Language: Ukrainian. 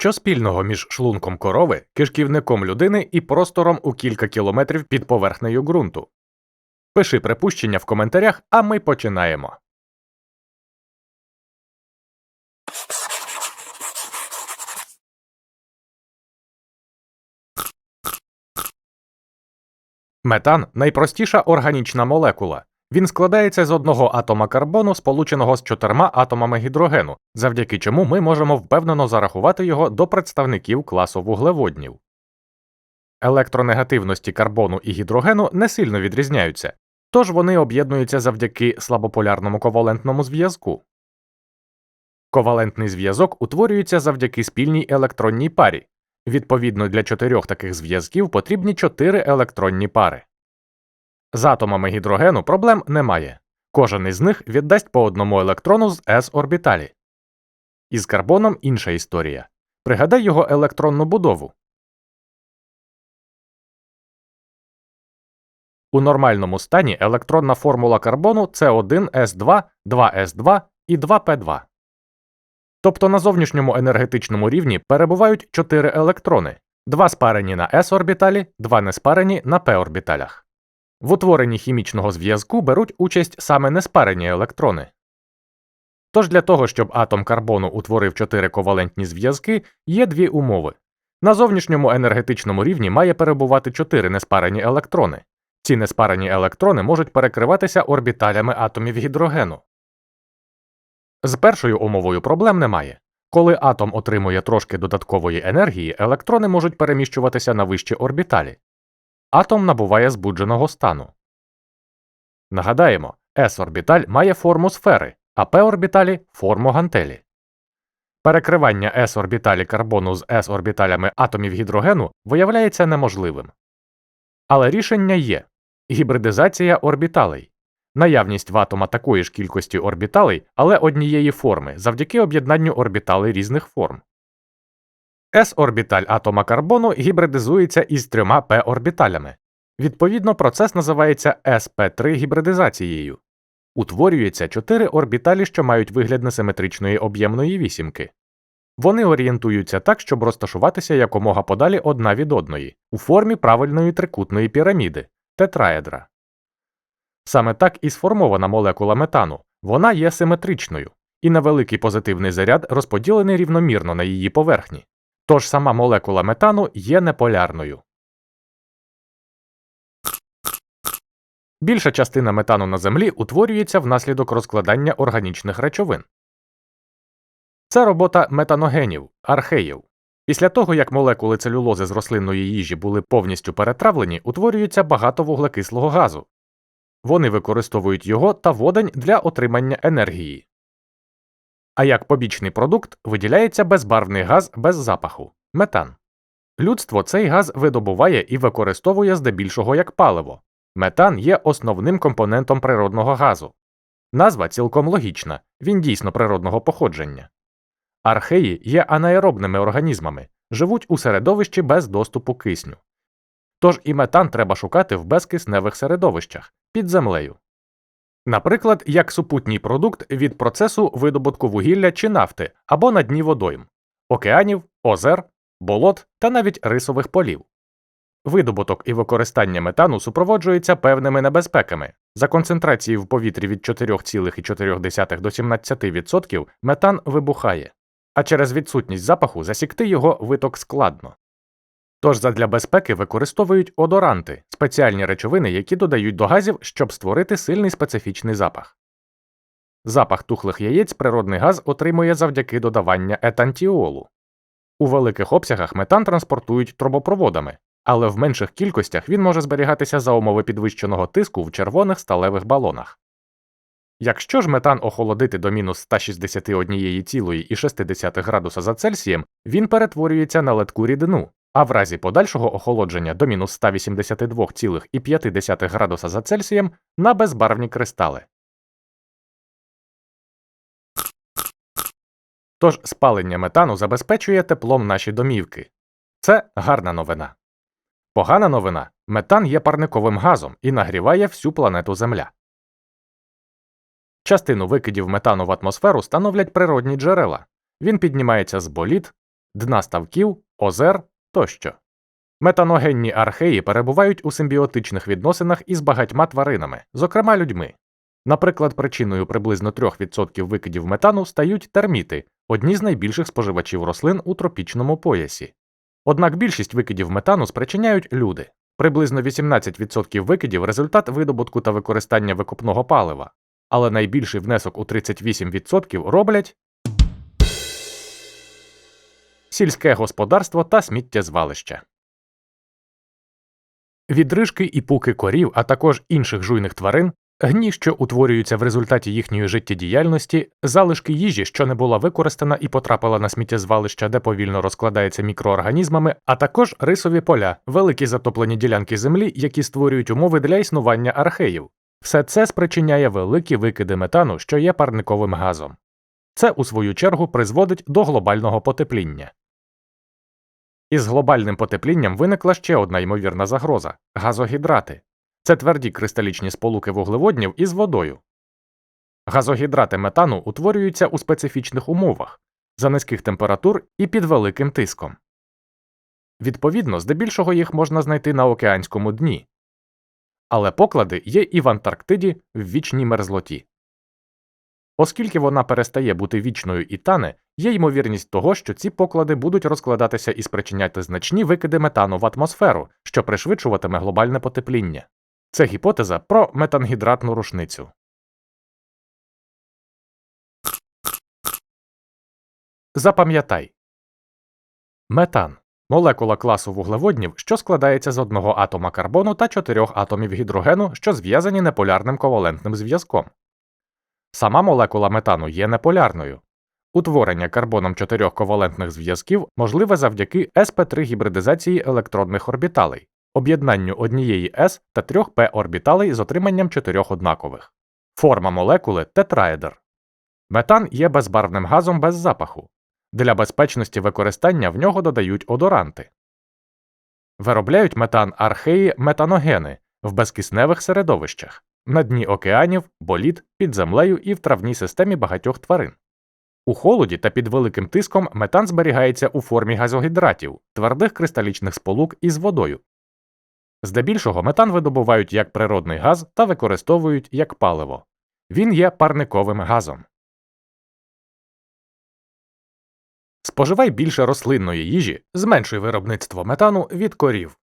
Що спільного між шлунком корови, кишківником людини і простором у кілька кілометрів під поверхнею ґрунту? Пиши припущення в коментарях, а ми починаємо. Метан найпростіша органічна молекула. Він складається з одного атома карбону, сполученого з чотирма атомами гідрогену, завдяки чому ми можемо впевнено зарахувати його до представників класу вуглеводнів. Електронегативності карбону і гідрогену не сильно відрізняються, тож вони об'єднуються завдяки слабополярному ковалентному зв'язку. Ковалентний зв'язок утворюється завдяки спільній електронній парі. Відповідно для чотирьох таких зв'язків потрібні чотири електронні пари. З атомами гідрогену проблем немає. Кожен із них віддасть по одному електрону з s орбіталі. Із карбоном інша історія. Пригадай його електронну будову. У нормальному стані електронна формула карбону це 1s2, 2s2 і 2p2. Тобто на зовнішньому енергетичному рівні перебувають 4 електрони, 2 спарені на s орбіталі, 2 неспарені на p орбіталях. В утворенні хімічного зв'язку беруть участь саме неспарені електрони. Тож для того, щоб атом карбону утворив 4 ковалентні зв'язки, є дві умови. На зовнішньому енергетичному рівні має перебувати 4 неспарені електрони. Ці неспарені електрони можуть перекриватися орбіталями атомів гідрогену. З першою умовою проблем немає. Коли атом отримує трошки додаткової енергії, електрони можуть переміщуватися на вищі орбіталі. Атом набуває збудженого стану. Нагадаємо, s орбіталь має форму сфери, а p орбіталі форму гантелі. Перекривання s орбіталі карбону з s орбіталями атомів гідрогену виявляється неможливим. Але рішення є гібридизація орбіталей. Наявність в атома такої ж кількості орбіталей, але однієї форми завдяки об'єднанню орбіталей різних форм. S-орбіталь атома карбону гібридизується із трьома p орбіталями. Відповідно, процес називається sp3 гібридизацією. Утворюється чотири орбіталі, що мають вигляд несиметричної об'ємної вісімки. Вони орієнтуються так, щоб розташуватися якомога подалі одна від одної, у формі правильної трикутної піраміди тетраедра. Саме так і сформована молекула метану, вона є симетричною, і невеликий позитивний заряд розподілений рівномірно на її поверхні. Тож сама молекула метану є неполярною. Більша частина метану на Землі утворюється внаслідок розкладання органічних речовин. Це робота метаногенів, археїв. Після того, як молекули целюлози з рослинної їжі були повністю перетравлені, утворюється багато вуглекислого газу. Вони використовують його та водень для отримання енергії. А як побічний продукт виділяється безбарвний газ без запаху метан. Людство цей газ видобуває і використовує здебільшого як паливо. Метан є основним компонентом природного газу. Назва цілком логічна, він дійсно природного походження. Археї є анаеробними організмами, живуть у середовищі без доступу кисню. Тож і метан треба шукати в безкисневих середовищах під землею. Наприклад, як супутній продукт від процесу видобутку вугілля чи нафти або на дні водойм, океанів, озер, болот та навіть рисових полів. Видобуток і використання метану супроводжується певними небезпеками. За концентрації в повітрі від 4,4 до 17% метан вибухає, а через відсутність запаху засікти його виток складно. Тож задля безпеки використовують одоранти спеціальні речовини, які додають до газів, щоб створити сильний специфічний запах. Запах тухлих яєць природний газ отримує завдяки додавання етантіолу. У великих обсягах метан транспортують трубопроводами, але в менших кількостях він може зберігатися за умови підвищеного тиску в червоних сталевих балонах. Якщо ж метан охолодити до мінус 161,6 градуса за Цельсієм, він перетворюється на ледку рідину, а в разі подальшого охолодження до мінус 182,5 градуса за Цельсієм на безбарвні кристали. Тож спалення метану забезпечує теплом наші домівки. Це гарна новина. Погана новина метан є парниковим газом і нагріває всю планету Земля. Частину викидів метану в атмосферу становлять природні джерела. Він піднімається з боліт, дна ставків, озер тощо. Метаногенні археї перебувають у симбіотичних відносинах із багатьма тваринами, зокрема людьми. Наприклад, причиною приблизно 3% викидів метану стають терміти, одні з найбільших споживачів рослин у тропічному поясі. Однак більшість викидів метану спричиняють люди. Приблизно 18% викидів результат видобутку та використання викопного палива, але найбільший внесок у 38% роблять сільське господарство та сміттєзвалища. Відрижки і пуки корів, а також інших жуйних тварин, гні, що утворюються в результаті їхньої життєдіяльності, залишки їжі, що не була використана і потрапила на сміттєзвалища, де повільно розкладається мікроорганізмами, а також рисові поля, великі затоплені ділянки землі, які створюють умови для існування археїв. Все це спричиняє великі викиди метану, що є парниковим газом. Це, у свою чергу, призводить до глобального потепління. Із глобальним потеплінням виникла ще одна ймовірна загроза газогідрати. Це тверді кристалічні сполуки вуглеводнів із водою. Газогідрати метану утворюються у специфічних умовах за низьких температур і під великим тиском. Відповідно, здебільшого їх можна знайти на океанському дні, але поклади є і в Антарктиді в вічній мерзлоті. Оскільки вона перестає бути вічною і тане, є ймовірність того, що ці поклади будуть розкладатися і спричиняти значні викиди метану в атмосферу, що пришвидшуватиме глобальне потепління. Це гіпотеза про метангідратну рушницю. Запам'ятай метан молекула класу вуглеводнів, що складається з одного атома карбону та чотирьох атомів гідрогену, що зв'язані неполярним ковалентним зв'язком. Сама молекула метану є неполярною. Утворення карбоном чотирьох ковалентних зв'язків можливе завдяки sp3 гібридизації електронних орбіталей, об'єднанню однієї s та трьох p орбіталей з отриманням чотирьох однакових. Форма молекули тетраедр. Метан є безбарвним газом без запаху. Для безпечності використання в нього додають одоранти. Виробляють метан археї метаногени в безкисневих середовищах на дні океанів, боліт, під землею і в травній системі багатьох тварин. У холоді та під великим тиском метан зберігається у формі газогідратів, твердих кристалічних сполук із водою. Здебільшого метан видобувають як природний газ та використовують як паливо. Він є парниковим газом. Споживай більше рослинної їжі, зменшуй виробництво метану від корів.